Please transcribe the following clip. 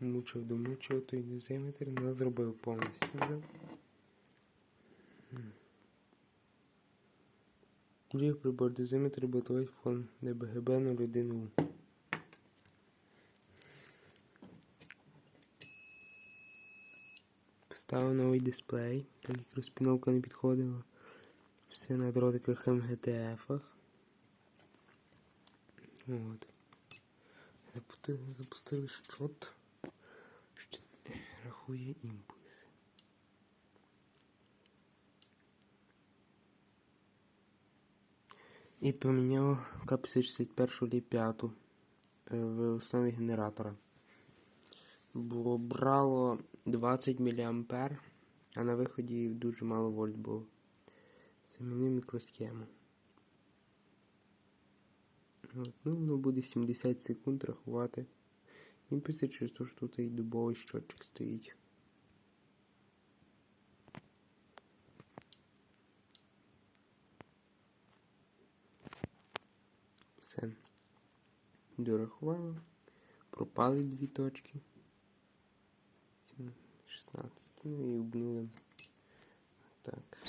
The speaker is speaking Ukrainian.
Мучив, домучив той дозиметр, не зробив повністю вже. Лів прибор дозиметр бортовий фон ДБГБ 01 Поставив новий дисплей, так як розпіновка не підходила. Все на дротиках МГТФ. От. Запустили, запустили щот. Що рахує імпульс. І поміняв К-51 лі 5 в основі генератора. Було брало 20 мА, а на виході дуже мало вольт було. Замінив мікросхему. От, ну, воно буде 70 секунд рахувати. Імпульси через те, що тут і дубовий щотчик стоїть. Все. Дорахувало. Пропали дві точки. 16. Ну і обнули. Так.